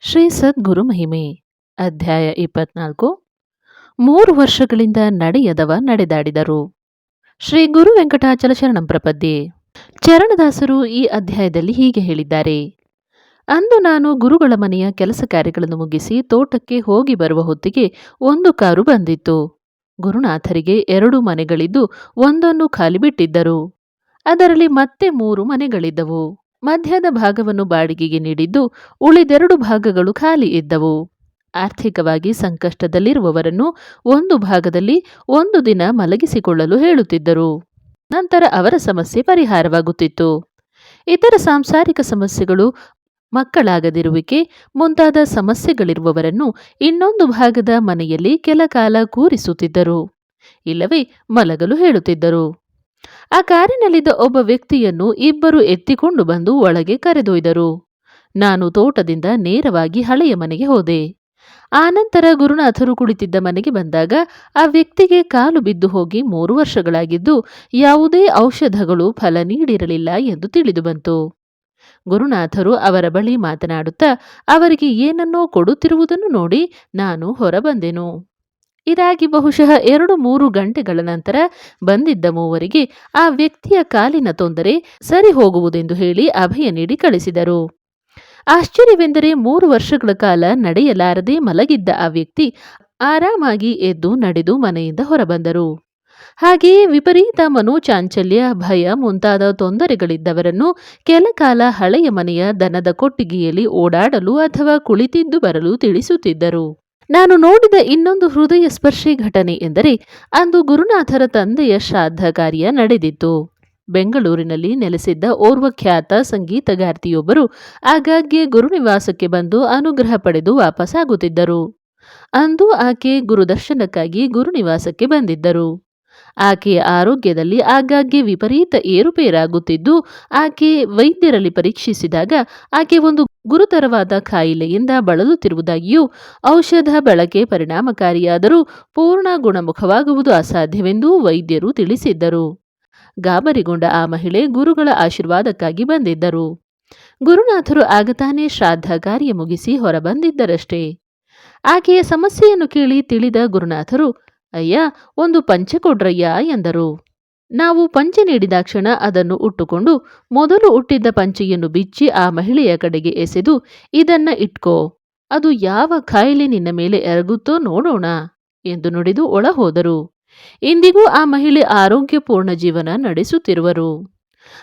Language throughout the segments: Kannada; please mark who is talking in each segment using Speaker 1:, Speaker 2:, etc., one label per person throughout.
Speaker 1: ಶ್ರೀ ಸದ್ಗುರು ಮಹಿಮೆ, ಅಧ್ಯಾಯ ಇಪ್ಪತ್ನಾಲ್ಕು. ಮೂರು ವರ್ಷಗಳಿಂದ ನಡೆಯದವ ನಡೆದಾಡಿದರು. ಶ್ರೀ ಗುರು ವೆಂಕಟಾಚಲ ಶರಣಂ ಪ್ರಪದ್ಯೆ. ಚರಣದಾಸರು ಈ ಅಧ್ಯಾಯದಲ್ಲಿ ಹೀಗೆ ಹೇಳಿದ್ದಾರೆ. ಅಂದು ನಾನು ಗುರುಗಳ ಮನೆಯ ಕೆಲಸ ಕಾರ್ಯಗಳನ್ನು ಮುಗಿಸಿ ತೋಟಕ್ಕೆ ಹೋಗಿ ಬರುವ ಹೊತ್ತಿಗೆ ಒಂದು ಕಾರು ಬಂದಿತ್ತು. ಗುರುನಾಥರಿಗೆ ಎರಡು ಮನೆಗಳಿದ್ದು ಒಂದನ್ನು ಖಾಲಿ ಬಿಟ್ಟಿದ್ದರು. ಅದರಲ್ಲಿ ಮತ್ತೆ ಮೂರು ಮನೆಗಳಿದ್ದವು. ಮಧ್ಯದ ಭಾಗವನ್ನು ಬಾಡಿಗೆಗೆ ನೀಡಿದ್ದು ಉಳಿದೆರಡು ಭಾಗಗಳು ಖಾಲಿ ಇದ್ದವು. ಆರ್ಥಿಕವಾಗಿ ಸಂಕಷ್ಟದಲ್ಲಿರುವವರನ್ನು ಒಂದು ಭಾಗದಲ್ಲಿ ಒಂದು ದಿನ ಮಲಗಿಸಿಕೊಳ್ಳಲು ಹೇಳುತ್ತಿದ್ದರು. ನಂತರ ಅವರ ಸಮಸ್ಯೆ ಪರಿಹಾರವಾಗುತ್ತಿತ್ತು. ಇತರ ಸಾಂಸಾರಿಕ ಸಮಸ್ಯೆಗಳು, ಮಕ್ಕಳಾಗದಿರುವಿಕೆ ಮುಂತಾದ ಸಮಸ್ಯೆಗಳಿರುವವರನ್ನು ಇನ್ನೊಂದು ಭಾಗದ ಮನೆಯಲ್ಲಿ ಕೆಲ ಕಾಲ ಕೂರಿಸುತ್ತಿದ್ದರು. ಇಲ್ಲವೇ ಮಲಗಲು ಹೇಳುತ್ತಿದ್ದರು. ಆ ಕಾರಿನಲ್ಲಿದ್ದ ಒಬ್ಬ ವ್ಯಕ್ತಿಯನ್ನು ಇಬ್ಬರು ಎತ್ತಿಕೊಂಡು ಬಂದು ಒಳಗೆ ಕರೆದೊಯ್ದರು. ನಾನು ತೋಟದಿಂದ ನೇರವಾಗಿ ಹಳೆಯ ಮನೆಗೆ ಹೋದೆ. ಆನಂತರ ಗುರುನಾಥರು ಕುಳಿತಿದ್ದ ಮನೆಗೆ ಬಂದಾಗ ಆ ವ್ಯಕ್ತಿಗೆ ಕಾಲು ಬಿದ್ದು ಹೋಗಿ ಮೂರು ವರ್ಷಗಳಾಗಿದ್ದು ಯಾವುದೇ ಔಷಧಗಳು ಫಲ ನೀಡಿರಲಿಲ್ಲ ಎಂದು ತಿಳಿದುಬಂತು ಗುರುನಾಥರು ಅವರ ಬಳಿ ಮಾತನಾಡುತ್ತಾ, ಅವರಿಗೆ ಏನನ್ನೋ ಕೊಡುತ್ತಿರುವುದನ್ನು ನೋಡಿ ನಾನು ಹೊರಬಂದೆನು. ಇದಾಗಿ ಬಹುಶಃ ಎರಡು ಮೂರು ಗಂಟೆಗಳ ನಂತರ ಬಂದಿದ್ದ ಮೂವರಿಗೆ ಆ ವ್ಯಕ್ತಿಯ ಕಾಲಿನ ತೊಂದರೆ ಸರಿ ಹೋಗುವುದೆಂದು ಹೇಳಿ ಅಭಯ ನೀಡಿ ಕಳಿಸಿದರು. ಆಶ್ಚರ್ಯವೆಂದರೆ ಮೂರು ವರ್ಷಗಳ ಕಾಲ ನಡೆಯಲಾರದೆ ಮಲಗಿದ್ದ ಆ ವ್ಯಕ್ತಿ ಆರಾಮಾಗಿ ಎದ್ದು ನಡೆದು ಮನೆಯಿಂದ ಹೊರಬಂದರು. ಹಾಗೆಯೇ ವಿಪರೀತ ಮನೋಚಾಂಚಲ್ಯ, ಭಯ ಮುಂತಾದ ತೊಂದರೆಗಳಿದ್ದವರನ್ನು ಕೆಲ ಕಾಲ ಹಳೆಯ ಮನೆಯ ದನದ ಕೊಟ್ಟಿಗೆಯಲ್ಲಿ ಓಡಾಡಲು ಅಥವಾ ಕುಳಿತಿದ್ದು ಬರಲು ತಿಳಿಸುತ್ತಿದ್ದರು. ನಾನು ನೋಡಿದ ಇನ್ನೊಂದು ಹೃದಯ ಸ್ಪರ್ಶಿ ಘಟನೆ ಎಂದರೆ ಅಂದು ಗುರುನಾಥರ ತಂದೆಯ ಶ್ರಾದ್ದ ಕಾರ್ಯ ನಡೆದಿತ್ತು. ಬೆಂಗಳೂರಿನಲ್ಲಿ ನೆಲೆಸಿದ್ದ ಓರ್ವ ಖ್ಯಾತ ಸಂಗೀತಗಾರ್ತಿಯೊಬ್ಬರು ಆಗಾಗ್ಗೆ ಗುರುನಿವಾಸಕ್ಕೆ ಬಂದು ಅನುಗ್ರಹ ಪಡೆದು ವಾಪಸ್ಸಾಗುತ್ತಿದ್ದರು ಅಂದು ಆಕೆ ಗುರುದರ್ಶನಕ್ಕಾಗಿ ಗುರುನಿವಾಸಕ್ಕೆ ಬಂದಿದ್ದರು. ಆಕೆಯ ಆರೋಗ್ಯದಲ್ಲಿ ಆಗಾಗ್ಗೆ ವಿಪರೀತ ಏರುಪೇರಾಗುತ್ತಿದ್ದು, ಆಕೆ ವೈದ್ಯರಲ್ಲಿ ಪರೀಕ್ಷಿಸಿದಾಗ ಆಕೆ ಒಂದು ಗುರುತರವಾದ ಕಾಯಿಲೆಯಿಂದ ಬಳಲುತ್ತಿರುವುದಾಗಿಯೂ, ಔಷಧ ಬಳಕೆ ಪರಿಣಾಮಕಾರಿಯಾದರೂ ಪೂರ್ಣ ಗುಣಮುಖವಾಗುವುದು ಅಸಾಧ್ಯವೆಂದು ವೈದ್ಯರು ತಿಳಿಸಿದ್ದರು. ಗಾಬರಿಗೊಂಡ ಆ ಮಹಿಳೆ ಗುರುಗಳ ಆಶೀರ್ವಾದಕ್ಕಾಗಿ ಬಂದಿದ್ದರು. ಗುರುನಾಥರು ಆಗತಾನೆ ಶ್ರಾದ್ದ ಕಾರ್ಯ ಮುಗಿಸಿ ಹೊರಬಂದಿದ್ದರಷ್ಟೇ. ಆಕೆಯ ಸಮಸ್ಯೆಯನ್ನು ಕೇಳಿ ತಿಳಿದ ಗುರುನಾಥರು ಅಯ್ಯ, ಒಂದು ಪಂಚೆ ಕೊಡ್ರಯ್ಯ ಎಂದರು. ನಾವು ಪಂಚೆ ನೀಡಿದಾಕ್ಷಣ ಅದನ್ನು ಉಟ್ಟುಕೊಂಡು ಮೊದಲು ಉಟ್ಟಿದ್ದ ಪಂಚೆಯನ್ನು ಬಿಚ್ಚಿ ಆ ಮಹಿಳೆಯ ಕಡೆಗೆ ಎಸೆದು ಇದನ್ನ ಇಟ್ಕೋ, ಅದು ಯಾವ ಖಾಯಿಲೆ ನಿನ್ನ ಮೇಲೆ ಎರಗುತ್ತೋ ನೋಡೋಣ ಎಂದು ನುಡಿದು ಒಳ ಹೋದರು ಇಂದಿಗೂ ಆ ಮಹಿಳೆ ಆರೋಗ್ಯಪೂರ್ಣ ಜೀವನ ನಡೆಸುತ್ತಿರುವರು.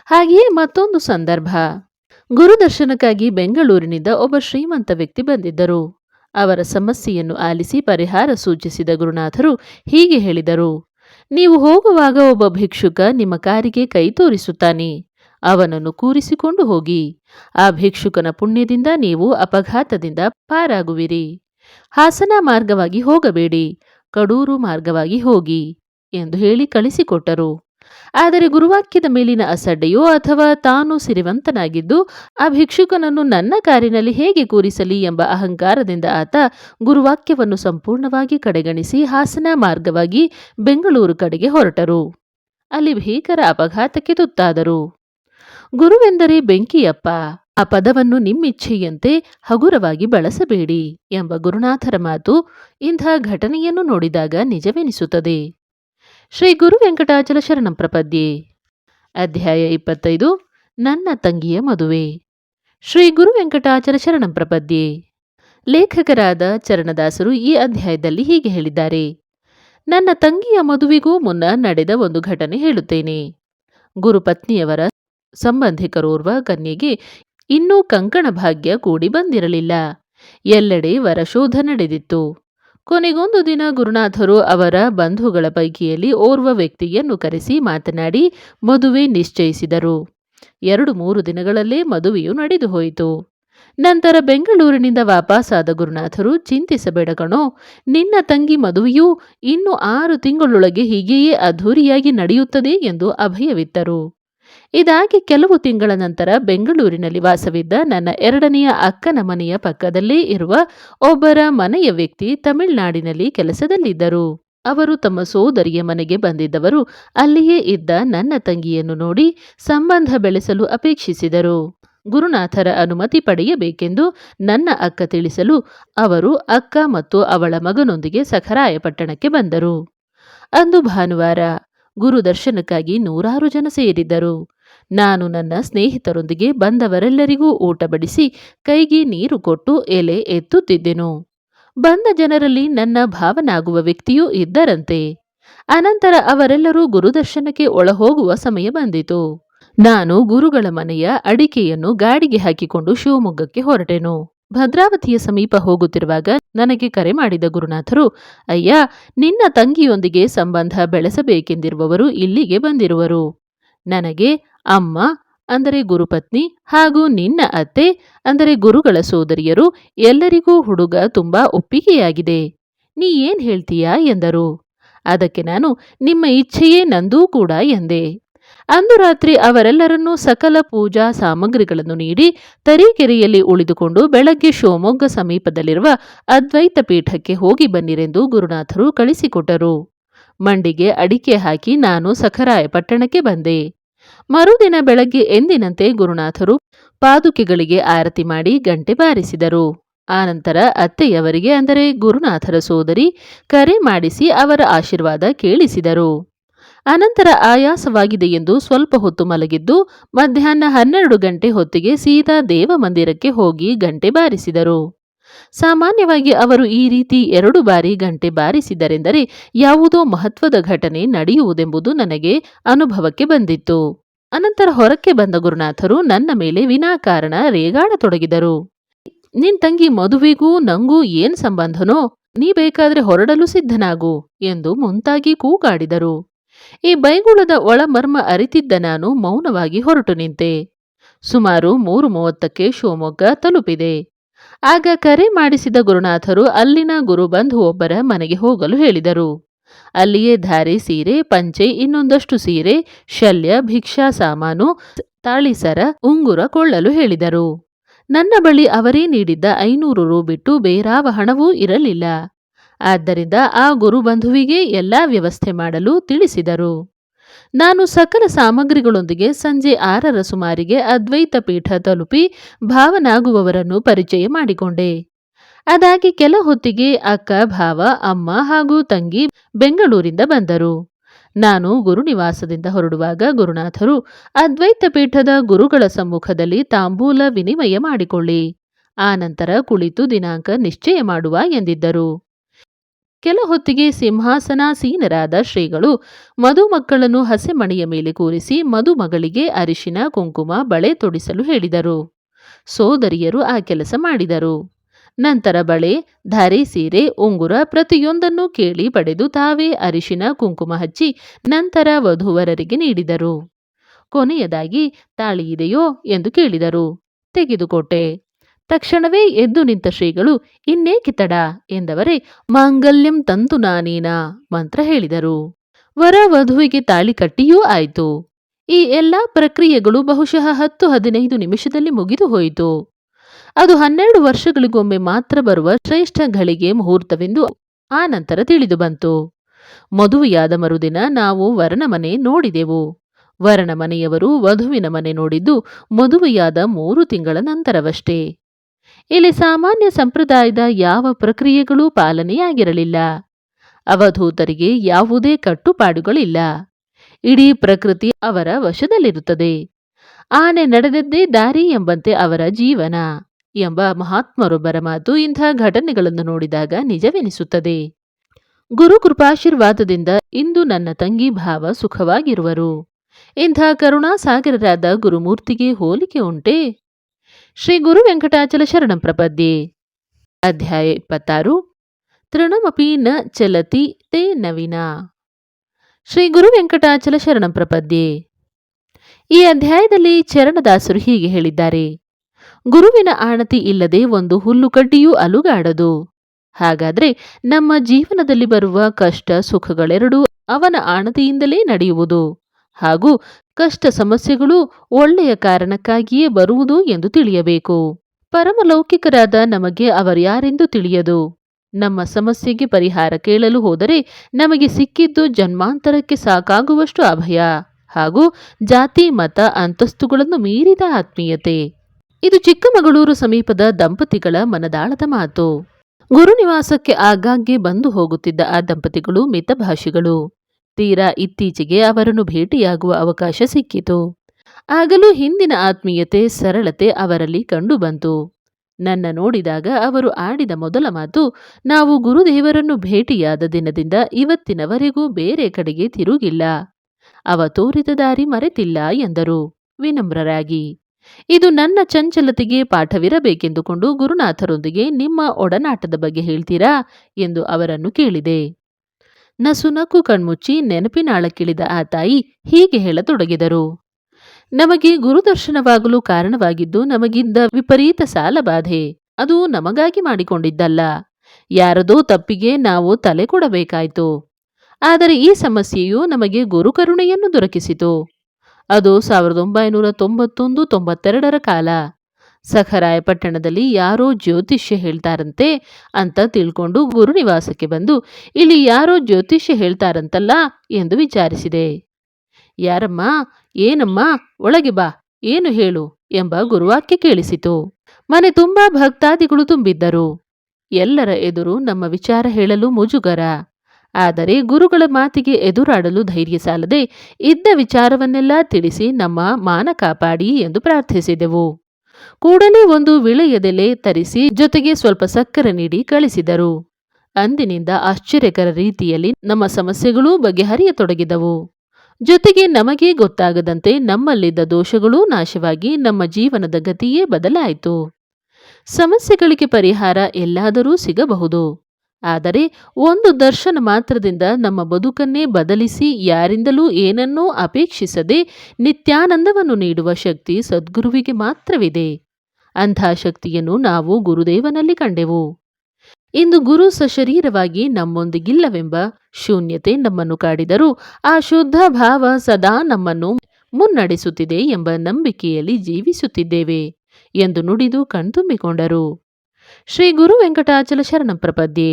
Speaker 1: ಹಾಗೆಯೇ ಮತ್ತೊಂದು ಸಂದರ್ಭ. ಗುರುದರ್ಶನಕ್ಕಾಗಿ ಬೆಂಗಳೂರಿನಿಂದ ಒಬ್ಬ ಶ್ರೀಮಂತ ವ್ಯಕ್ತಿ ಬಂದಿದ್ದರು. ಅವರ ಸಮಸ್ಯೆಯನ್ನು ಆಲಿಸಿ ಪರಿಹಾರ ಸೂಚಿಸಿದ ಗುರುನಾಥರು ಹೀಗೆ ಹೇಳಿದರು. ನೀವು ಹೋಗುವಾಗ ಒಬ್ಬ ಭಿಕ್ಷುಕ ನಿಮ್ಮ ಕಾರಿಗೆ ಕೈ ತೋರಿಸುತ್ತಾನೆ. ಅವನನ್ನು ಕೂರಿಸಿಕೊಂಡು ಹೋಗಿ. ಆ ಭಿಕ್ಷುಕನ ಪುಣ್ಯದಿಂದ ನೀವು ಅಪಘಾತದಿಂದ ಪಾರಾಗುವಿರಿ. ಹಾಸನ ಮಾರ್ಗವಾಗಿ ಹೋಗಬೇಡಿ. ಕಡೂರು ಮಾರ್ಗವಾಗಿ ಹೋಗಿ ಎಂದು ಹೇಳಿ ಕಳಿಸಿಕೊಟ್ಟರು. ಆದರೆ ಗುರುವಾಕ್ಯದ ಮೇಲಿನ ಅಸಡ್ಡೆಯೋ ಅಥವಾ ತಾನು ಸಿರಿವಂತನಾಗಿದ್ದು, ಆ ಭಿಕ್ಷುಕನನ್ನು ನನ್ನ ಕಾರಿನಲ್ಲಿ ಹೇಗೆ ಕೂರಿಸಲಿ ಎಂಬ ಅಹಂಕಾರದಿಂದ ಆತ ಗುರುವಾಕ್ಯವನ್ನು ಸಂಪೂರ್ಣವಾಗಿ ಕಡೆಗಣಿಸಿ ಹಾಸನ ಮಾರ್ಗವಾಗಿ ಬೆಂಗಳೂರು ಕಡೆಗೆ ಹೊರಟರು. ಅಲ್ಲಿ ಭೀಕರ ಅಪಘಾತಕ್ಕೆ ತುತ್ತಾದರು. ಗುರುವೆಂದರೆ ಬೆಂಕಿಯಪ್ಪ, ಆ ಪದವನ್ನು ನಿಮ್ಮಿಚ್ಛೆಯಂತೆ ಹಗುರವಾಗಿ ಬಳಸಬೇಡಿ ಎಂಬ ಗುರುನಾಥರ ಮಾತು ಇಂಥ ಘಟನೆಯನ್ನು ನೋಡಿದಾಗ ನಿಜವೆನಿಸುತ್ತದೆ. ಶ್ರೀ ಗುರು ವೆಂಕಟಾಚಲ ಶರಣಂ ಪ್ರಪದ್ಯೆ. ಅಧ್ಯಾಯ ಇಪ್ಪತ್ತೈದು, ನನ್ನ ತಂಗಿಯ ಮದುವೆ. ಶ್ರೀ ಗುರು ವೆಂಕಟಾಚಲ ಶರಣಂ ಪ್ರಪದ್ಯೆ. ಲೇಖಕರಾದ ಚರಣದಾಸರು ಈ ಅಧ್ಯಾಯದಲ್ಲಿ ಹೀಗೆ ಹೇಳಿದ್ದಾರೆ. ನನ್ನ ತಂಗಿಯ ಮದುವೆಗೂ ಮುನ್ನ ನಡೆದ ಒಂದು ಘಟನೆ ಹೇಳುತ್ತೇನೆ. ಗುರುಪತ್ನಿಯವರ ಸಂಬಂಧಿಕರೋರ್ವ ಕನ್ಯೆಗೆ ಇನ್ನೂ ಕಂಕಣ ಭಾಗ್ಯ ಕೂಡಿ ಬಂದಿರಲಿಲ್ಲ. ಎಲ್ಲೆಡೆ ವರಶೋಧ ನಡೆದಿತ್ತು. ಕೊನೆಗೊಂದು ದಿನ ಗುರುನಾಥರು ಅವರ ಬಂಧುಗಳ ಪೈಕಿಯಲ್ಲಿ ಓರ್ವ ವ್ಯಕ್ತಿಯನ್ನು ಕರೆಸಿ ಮಾತನಾಡಿ ಮದುವೆ ನಿಶ್ಚಯಿಸಿದರು. ಎರಡು ಮೂರು ದಿನಗಳಲ್ಲೇ ಮದುವೆಯು ನಡೆದು ಹೋಯಿತು. ನಂತರ ಬೆಂಗಳೂರಿನಿಂದ ವಾಪಸ್ಸಾದ ಗುರುನಾಥರು, ಚಿಂತಿಸಬೇಡ ಕಣೋ, ನಿನ್ನ ತಂಗಿ ಮದುವೆಯು ಇನ್ನು ಆರು ತಿಂಗಳೊಳಗೆ ಹೀಗೆಯೇ ಅದ್ಧೂರಿಯಾಗಿ ನಡೆಯುತ್ತದೆ ಎಂದು ಅಭಯವಿತ್ತರು. ಇದಾಗಿ ಕೆಲವು ತಿಂಗಳ ನಂತರ ಬೆಂಗಳೂರಿನಲ್ಲಿ ವಾಸವಿದ್ದ ನನ್ನ ಎರಡನೆಯ ಅಕ್ಕನ ಮನೆಯ ಪಕ್ಕದಲ್ಲೇ ಇರುವ ಒಬ್ಬರ ಮನೆಯ ವ್ಯಕ್ತಿ ತಮಿಳುನಾಡಿನಲ್ಲಿ ಕೆಲಸದಲ್ಲಿದ್ದರು. ಅವರು ತಮ್ಮ ಸೋದರಿಯ ಮನೆಗೆ ಬಂದಿದ್ದವರು ಅಲ್ಲಿಯೇ ಇದ್ದ ನನ್ನ ತಂಗಿಯನ್ನು ನೋಡಿ ಸಂಬಂಧ ಬೆಳೆಸಲು ಅಪೇಕ್ಷಿಸಿದರು. ಗುರುನಾಥರ ಅನುಮತಿ ಪಡೆಯಬೇಕೆಂದು ನನ್ನ ಅಕ್ಕ ತಿಳಿಸಲು ಅವರು ಅಕ್ಕ ಮತ್ತು ಅವಳ ಮಗನೊಂದಿಗೆ ಸಖರಾಯಪಟ್ಟಣಕ್ಕೆ ಬಂದರು. ಅಂದು ಭಾನುವಾರ ಗುರು ದರ್ಶನಕ್ಕಾಗಿ ನೂರಾರು ಜನ ಸೇರಿದ್ದರು. ನಾನು ನನ್ನ ಸ್ನೇಹಿತರೊಂದಿಗೆ ಬಂದವರೆಲ್ಲರಿಗೂ ಊಟ ಬಡಿಸಿ ಕೈಗೆ ನೀರು ಕೊಟ್ಟು ಎಲೆ ಎತ್ತುತ್ತಿದ್ದೆನು. ಬಂದ ಜನರಲ್ಲಿ ನನ್ನ ಭಾವನಾಗುವ ವ್ಯಕ್ತಿಯೂ ಇದ್ದರಂತೆ. ಅನಂತರ ಅವರೆಲ್ಲರೂ ಗುರುದರ್ಶನಕ್ಕೆ ಒಳಹೋಗುವ ಸಮಯ ಬಂದಿತು. ನಾನು ಗುರುಗಳ ಮನೆಯ ಅಡಿಕೆಯನ್ನು ಗಾಡಿಗೆ ಹಾಕಿಕೊಂಡು ಶಿವಮೊಗ್ಗಕ್ಕೆ ಹೊರಟೆನು. ಭದ್ರಾವತಿಯ ಸಮೀಪ ಹೋಗುತ್ತಿರುವಾಗ ನನಗೆ ಕರೆ ಮಾಡಿದ ಗುರುನಾಥರು, ಅಯ್ಯ, ನಿನ್ನ ತಂಗಿಯೊಂದಿಗೆ ಸಂಬಂಧ ಬೆಳೆಸಬೇಕೆಂದಿರುವವರು ಇಲ್ಲಿಗೆ ಬಂದಿರುವರು. ನನಗೆ ಅಮ್ಮ, ಅಂದರೆ ಗುರುಪತ್ನಿ, ಹಾಗೂ ನಿನ್ನ ಅತ್ತೆ, ಅಂದರೆ ಗುರುಗಳ ಸೋದರಿಯರು ಎಲ್ಲರಿಗೂ ಹುಡುಗ ತುಂಬಾ ಒಪ್ಪಿಗೆಯಾಗಿದೆ. ನೀ ಏನ್ ಹೇಳ್ತೀಯಾ? ಎಂದರು. ಅದಕ್ಕೆ ನಾನು ನಿಮ್ಮ ಇಚ್ಛೆಯೇ ನಂದೂ ಕೂಡ ಎಂದೆ. ಅಂದು ರಾತ್ರಿ ಅವರೆಲ್ಲರನ್ನೂ ಸಕಲ ಪೂಜಾ ಸಾಮಗ್ರಿಗಳನ್ನು ನೀಡಿ ತರೀಕೆರೆಯಲ್ಲಿ ಉಳಿದುಕೊಂಡು ಬೆಳಗ್ಗೆ ಶಿವಮೊಗ್ಗ ಸಮೀಪದಲ್ಲಿರುವ ಅದ್ವೈತ ಪೀಠಕ್ಕೆ ಹೋಗಿ ಬನ್ನಿರೆಂದು ಗುರುನಾಥರು ಕಳಿಸಿಕೊಟ್ಟರು. ಮಂಡಿಗೆ ಅಡಿಕೆ ಹಾಕಿ ನಾನು ಸಖರಾಯ ಪಟ್ಟಣಕ್ಕೆ ಬಂದೆ. ಮರುದಿನ ಬೆಳಗ್ಗೆ ಎಂದಿನಂತೆ ಗುರುನಾಥರು ಪಾದುಕೆಗಳಿಗೆ ಆರತಿ ಮಾಡಿ ಗಂಟೆ ಬಾರಿಸಿದರು. ಆನಂತರ ಅತ್ತೆಯವರಿಗೆ ಅಂದರೆ ಗುರುನಾಥರ ಸೋದರಿ ಕರೆ ಮಾಡಿಸಿ ಅವರ ಆಶೀರ್ವಾದ ಕೇಳಿಸಿದರು. ಅನಂತರ ಆಯಾಸವಾಗಿದೆ ಎಂದು ಸ್ವಲ್ಪ ಹೊತ್ತು ಮಲಗಿದ್ದು ಮಧ್ಯಾಹ್ನ ಹನ್ನೆರಡು ಗಂಟೆ ಹೊತ್ತಿಗೆ ಸೀದಾ ದೇವ ಮಂದಿರಕ್ಕೆ ಹೋಗಿ ಗಂಟೆ ಬಾರಿಸಿದರು. ಸಾಮಾನ್ಯವಾಗಿ ಅವರು ಈ ರೀತಿ ಎರಡು ಬಾರಿ ಗಂಟೆ ಬಾರಿಸಿದರೆಂದರೆ ಯಾವುದೋ ಮಹತ್ವದ ಘಟನೆ ನಡೆಯುವುದೆಂಬುದು ನನಗೆ ಅನುಭವಕ್ಕೆ ಬಂದಿತ್ತು. ಅನಂತರ ಹೊರಕ್ಕೆ ಬಂದ ಗುರುನಾಥರು ನನ್ನ ಮೇಲೆ ವಿನಾಕಾರಣ ರೇಗಾಡತೊಡಗಿದರು. ನಿನ್ ತಂಗಿ ಮದುವೆಗೂ ನಂಗೂ ಏನ್ ಸಂಬಂಧನೋ, ನೀ ಬೇಕಾದ್ರೆ ಹೊರಡಲು ಸಿದ್ಧನಾಗು ಎಂದು ಮುಂತಾಗಿ ಕೂಗಾಡಿದರು. ಈ ಬೈಗುಳದ ಒಳಮರ್ಮ ಅರಿತಿದ್ದ ನಾನು ಮೌನವಾಗಿ ಹೊರಟು ನಿಂತೆ. ಸುಮಾರು ಮೂರು ಮೂವತ್ತಕ್ಕೆ ಶಿವಮೊಗ್ಗ ತಲುಪಿದೆ. ಆಗ ಕರೆ ಮಾಡಿಸಿದ ಗುರುನಾಥರು ಅಲ್ಲಿನ ಗುರುಬಂಧು ಒಬ್ಬರ ಮನೆಗೆ ಹೋಗಲು ಹೇಳಿದರು. ಅಲ್ಲಿಯೇ ಧಾರೆ ಸೀರೆ, ಪಂಚೆ, ಇನ್ನೊಂದಷ್ಟು ಸೀರೆ, ಶಲ್ಯ, ಭಿಕ್ಷಾ ಸಾಮಾನು, ತಾಳಿಸರ, ಉಂಗುರ ಕೊಳ್ಳಲು ಹೇಳಿದರು. ನನ್ನ ಬಳಿ ಅವರೇ ನೀಡಿದ್ದ ಐನೂರು ರು ಬಿಟ್ಟು ಬೇರಾವ ಹಣವೂ ಇರಲಿಲ್ಲ. ಆದ್ದರಿಂದ ಆ ಗುರುಬಂಧುವಿಗೆ ಎಲ್ಲ ವ್ಯವಸ್ಥೆ ಮಾಡಲು ತಿಳಿಸಿದರು. ನಾನು ಸಕಲ ಸಾಮಗ್ರಿಗಳೊಂದಿಗೆ ಸಂಜೆ ಆರರ ಸುಮಾರಿಗೆ ಅದ್ವೈತ ಪೀಠ ತಲುಪಿ ಭಾವನಾಗುವವರನ್ನು ಪರಿಚಯ ಮಾಡಿಕೊಂಡೆ. ಅದಾಗಿ ಕೆಲ ಹೊತ್ತಿಗೆ ಅಕ್ಕ, ಭಾವ, ಅಮ್ಮ ಹಾಗೂ ತಂಗಿ ಬೆಂಗಳೂರಿಂದ ಬಂದರು. ನಾನು ಗುರುನಿವಾಸದಿಂದ ಹೊರಡುವಾಗ ಗುರುನಾಥರು ಅದ್ವೈತ ಪೀಠದ ಗುರುಗಳ ಸಮ್ಮುಖದಲ್ಲಿ ತಾಂಬೂಲ ವಿನಿಮಯ ಮಾಡಿಕೊಳ್ಳಿ. ಆ ನಂತರ ಕುಳಿತು ದಿನಾಂಕ ನಿಶ್ಚಯ ಮಾಡುವ ಎಂದಿದ್ದರು. ಕೆಲ ಹೊತ್ತಿಗೆ ಸಿಂಹಾಸನಾಸೀನರಾದ ಶ್ರೀಗಳು ಮಧುಮಕ್ಕಳನ್ನು ಹಸೆಮಣೆಯ ಮೇಲೆ ಕೂರಿಸಿ ಮಧುಮಗಳಿಗೆ ಅರಿಶಿನ, ಕುಂಕುಮ, ಬಳೆ ತೊಡಿಸಲು ಹೇಳಿದರು. ಸೋದರಿಯರು ಆ ಕೆಲಸ ಮಾಡಿದರು. ನಂತರ ಬಳೆ, ಧಾರೆ ಸೀರೆ, ಉಂಗುರ ಪ್ರತಿಯೊಂದನ್ನು ಕೇಳಿ ಪಡೆದು ತಾವೇ ಅರಿಶಿನ, ಕುಂಕುಮ ಹಚ್ಚಿ ನಂತರ ವಧುವರರಿಗೆ ನೀಡಿದರು. ಕೊನೆಯದಾಗಿ ತಾಳಿ ಇದೆಯೋ ಎಂದು ಕೇಳಿದರು. ತೆಗೆದುಕೊಟ್ಟೆ. ತಕ್ಷಣವೇ ಎದ್ದು ನಿಂತ ಶ್ರೀಗಳು, ಇನ್ನೇಕೆ ತಡ? ಎಂದವರೇ, ಮಾಂಗಲ್ಯಂ ತಂತು ನಾನೇನ, ಮಂತ್ರ ಹೇಳಿದರು. ವರ ವಧುವಿಗೆ ತಾಳಿ ಕಟ್ಟಿಯೂ ಆಯಿತು. ಈ ಎಲ್ಲಾ ಪ್ರಕ್ರಿಯೆಗಳು ಬಹುಶಃ ಹತ್ತು ಹದಿನೈದು ನಿಮಿಷದಲ್ಲಿ ಮುಗಿದು ಹೋಯಿತು. ಅದು ಹನ್ನೆರಡು ವರ್ಷಗಳಿಗೊಮ್ಮೆ ಮಾತ್ರ ಬರುವ ಶ್ರೇಷ್ಠ ಘಳಿಗೆ ಮುಹೂರ್ತವೆಂದು ಆ ನಂತರ ತಿಳಿದು ಬಂತು. ಮದುವೆಯಾದ ಮರುದಿನ ನಾವು ವರನ ಮನೆ ನೋಡಿದೆವು. ವರನ ಮನೆಯವರು ವಧುವಿನ ಮನೆ ನೋಡಿದ್ದು ಮದುವೆಯಾದ ಮೂರು ತಿಂಗಳ ನಂತರವಷ್ಟೇ. ಇಲ್ಲಿ ಸಾಮಾನ್ಯ ಸಂಪ್ರದಾಯದ ಯಾವ ಪ್ರಕ್ರಿಯೆಗಳೂ ಪಾಲನೆಯಾಗಿರಲಿಲ್ಲ. ಅವಧೂತರಿಗೆ ಯಾವುದೇ ಕಟ್ಟುಪಾಡುಗಳಿಲ್ಲ. ಇಡೀ ಪ್ರಕೃತಿ ಅವರ ವಶದಲ್ಲಿರುತ್ತದೆ. ಆನೆ ನಡೆದದ್ದೇ ದಾರಿ ಎಂಬಂತೆ ಅವರ ಜೀವನ ಎಂಬ ಮಹಾತ್ಮರೊಬ್ಬರ ಮಾತು ಇಂಥ ಘಟನೆಗಳನ್ನು ನೋಡಿದಾಗ ನಿಜವೆನಿಸುತ್ತದೆ. ಗುರು ಕೃಪಾಶೀರ್ವಾದದಿಂದ ಇಂದು ನನ್ನ ತಂಗಿ ಭಾವ ಸುಖವಾಗಿರುವರು. ಇಂಥ ಕರುಣಾಸಾಗರರಾದ ಗುರುಮೂರ್ತಿಗೆ ಹೋಲಿಕೆ ಉಂಟೆ? ಶ್ರೀ ಗುರು ವೆಂಕಟಾಚಲ ಶರಣಂ ಪ್ರಪದ್ಯೆ. ಅಧ್ಯಾಯ ಇಪ್ಪತ್ತಾರು. ತೃಣಮಪಿ ನ ಚಲತಿ ತೇ ನವೀನ. ಶ್ರೀ ಗುರು ವೆಂಕಟಾಚಲ ಶರಣಂ ಪ್ರಪದ್ಯೆ. ಈ ಅಧ್ಯಾಯದಲ್ಲಿ ಚರಣದಾಸರು ಹೀಗೆ ಹೇಳಿದ್ದಾರೆ. ಗುರುವಿನ ಆಣತಿ ಇಲ್ಲದೆ ಒಂದು ಹುಲ್ಲುಕಡ್ಡಿಯೂ ಅಲುಗಾಡದು. ಹಾಗಾದ್ರೆ ನಮ್ಮ ಜೀವನದಲ್ಲಿ ಬರುವ ಕಷ್ಟ ಸುಖಗಳೆರಡೂ ಅವನ ಆಣತಿಯಿಂದಲೇ ನಡೆಯುವುದು. ಹಾಗೂ ಕಷ್ಟ ಸಮಸ್ಯೆಗಳು ಒಳ್ಳೆಯ ಕಾರಣಕ್ಕಾಗಿಯೇ ಬರುವುದು ಎಂದು ತಿಳಿಯಬೇಕು. ಪರಮಲೌಕಿಕರಾದ ನಮಗೆ ಅವರ್ಯಾರೆಂದು ತಿಳಿಯದು? ನಮ್ಮ ಸಮಸ್ಯೆಗೆ ಪರಿಹಾರ ಕೇಳಲು ಹೋದರೆ ನಮಗೆ ಸಿಕ್ಕಿದ್ದು ಜನ್ಮಾಂತರಕ್ಕೆ ಸಾಕಾಗುವಷ್ಟು ಅಭಯ ಹಾಗೂ ಜಾತಿ, ಮತ, ಅಂತಸ್ತುಗಳನ್ನು ಮೀರಿದ ಆತ್ಮೀಯತೆ. ಇದು ಚಿಕ್ಕಮಗಳೂರು ಸಮೀಪದ ದಂಪತಿಗಳ ಮನದಾಳದ ಮಾತು. ಗುರುನಿವಾಸಕ್ಕೆ ಆಗಾಗ್ಗೆ ಬಂದು ಹೋಗುತ್ತಿದ್ದ ಆ ದಂಪತಿಗಳು ಮಿತಭಾಷಿಗಳು. ತೀರಾ ಇತ್ತೀಚೆಗೆ ಅವರನ್ನು ಭೇಟಿಯಾಗುವ ಅವಕಾಶ ಸಿಕ್ಕಿತು. ಆಗಲೂ ಹಿಂದಿನ ಆತ್ಮೀಯತೆ, ಸರಳತೆ ಅವರಲ್ಲಿ ಕಂಡುಬಂತು. ನನ್ನ ನೋಡಿದಾಗ ಅವರು ಆಡಿದ ಮೊದಲ ಮಾತು, ನಾವು ಗುರುದೇವರನ್ನು ಭೇಟಿಯಾದ ದಿನದಿಂದ ಇವತ್ತಿನವರೆಗೂ ಬೇರೆ ಕಡೆಗೆ ತಿರುಗಿಲ್ಲ. ಅವ ತೋರಿದ ದಾರಿ ಮರೆತಿಲ್ಲ ಎಂದರು ವಿನಮ್ರರಾಗಿ. ಇದು ನನ್ನ ಚಂಚಲತೆಗೆ ಪಾಠವಿರಬೇಕೆಂದುಕೊಂಡು ಗುರುನಾಥರೊಂದಿಗೆ ನಿಮ್ಮ ಒಡನಾಟದ ಬಗ್ಗೆ ಹೇಳ್ತೀರಾ ಎಂದು ಅವರನ್ನು ಕೇಳಿದೆ. ನಸುನಕ್ಕು ಕಣ್ಮುಚ್ಚಿ ನೆನಪಿನಾಳಕ್ಕಿಳಿದ ಆ ತಾಯಿ ಹೀಗೆ ಹೇಳತೊಡಗಿದರು. ನಮಗೆ ಗುರುದರ್ಶನವಾಗಲು ಕಾರಣವಾಗಿದ್ದು ನಮಗಿದ್ದ ವಿಪರೀತ ಸಾಲಬಾಧೆ ಅದು ನಮಗಾಗಿ ಮಾಡಿಕೊಂಡಿದ್ದಲ್ಲ. ಯಾರದೋ ತಪ್ಪಿಗೆ ನಾವು ತಲೆ ಕೊಡಬೇಕಾಯಿತು. ಆದರೆ ಈ ಸಮಸ್ಯೆಯು ನಮಗೆ ಗುರುಕರುಣೆಯನ್ನು ದೊರಕಿಸಿತು. ಅದು ಸಾವಿರದ ಒಂಬೈನೂರ ತೊಂಬತ್ತೊಂದು ತೊಂಬತ್ತೆರಡರ ಕಾಲ. ಸಖರಾಯಪಟ್ಟಣದಲ್ಲಿ ಯಾರೋ ಜ್ಯೋತಿಷ್ಯ ಹೇಳ್ತಾರಂತೆ ಅಂತ ತಿಳ್ಕೊಂಡು ಗುರುನಿವಾಸಕ್ಕೆ ಬಂದು, ಇಲ್ಲಿ ಯಾರೋ ಜ್ಯೋತಿಷ್ಯ ಹೇಳ್ತಾರಂತಲ್ಲ ಎಂದು ವಿಚಾರಿಸಿದೆ. ಯಾರಮ್ಮ? ಏನಮ್ಮ? ಒಳಗೆ ಬಾ, ಏನು ಹೇಳು? ಎಂಬ ಗುರುವಾಕ್ಯ ಕೇಳಿಸಿತು. ಮನೆ ತುಂಬಾ ಭಕ್ತಾದಿಗಳು ತುಂಬಿದ್ದರು. ಎಲ್ಲರ ಎದುರು ನಮ್ಮ ವಿಚಾರ ಹೇಳಲು ಮುಜುಗರ. ಆದರೆ ಗುರುಗಳ ಮಾತಿಗೆ ಎದುರಾಡಲು ಧೈರ್ಯ ಸಾಲದೆ ಇದ್ದ ವಿಚಾರವನ್ನೆಲ್ಲ ತಿಳಿಸಿ ನಮ್ಮ ಮಾನ ಕಾಪಾಡಿ ಎಂದು ಪ್ರಾರ್ಥಿಸಿದೆವು. ಕೂಡಲೇ ಒಂದು ವಿಳೆಯದೆಲೆ ತರಿಸಿ ಜೊತೆಗೆ ಸ್ವಲ್ಪ ಸಕ್ಕರೆ ನೀಡಿ ಕಳಿಸಿದರು. ಅಂದಿನಿಂದ ಆಶ್ಚರ್ಯಕರ ರೀತಿಯಲ್ಲಿ ನಮ್ಮ ಸಮಸ್ಯೆಗಳೂ ಬಗೆಹರಿಯತೊಡಗಿದವು. ಜೊತೆಗೆ ನಮಗೇ ಗೊತ್ತಾಗದಂತೆ ನಮ್ಮಲ್ಲಿದ್ದ ದೋಷಗಳೂ ನಾಶವಾಗಿ ನಮ್ಮ ಜೀವನದ ಗತಿಯೇ ಬದಲಾಯಿತು. ಸಮಸ್ಯೆಗಳಿಗೆ ಪರಿಹಾರ ಎಲ್ಲಾದರೂ ಸಿಗಬಹುದು. ಆದರೆ ಒಂದು ದರ್ಶನ ಮಾತ್ರದಿಂದ ನಮ್ಮ ಬದುಕನ್ನೇ ಬದಲಿಸಿ ಯಾರಿಂದಲೂ ಏನನ್ನೂ ಅಪೇಕ್ಷಿಸದೆ ನಿತ್ಯಾನಂದವನ್ನು ನೀಡುವ ಶಕ್ತಿ ಸದ್ಗುರುವಿಗೆ ಮಾತ್ರವಿದೆ. ಅಂಥ ಶಕ್ತಿಯನ್ನು ನಾವು ಗುರುದೇವನಲ್ಲಿ ಕಂಡೆವು. ಇಂದು ಗುರು ಸಶರೀರವಾಗಿ ನಮ್ಮೊಂದಿಗಿಲ್ಲವೆಂಬ ಶೂನ್ಯತೆ ನಮ್ಮನ್ನು ಕಾಡಿದರೂ ಆ ಶುದ್ಧ ಭಾವ ಸದಾ ನಮ್ಮನ್ನು ಮುನ್ನಡೆಸುತ್ತಿದೆ ಎಂಬ ನಂಬಿಕೆಯಲ್ಲಿ ಜೀವಿಸುತ್ತಿದ್ದೇವೆ ಎಂದು ನುಡಿದು ಕಣ್ತುಂಬಿಕೊಂಡರು. ಶ್ರೀ ಗುರು ವೆಂಕಟಾಚಲ ಶರಣಂ ಪ್ರಪದ್ಯೆ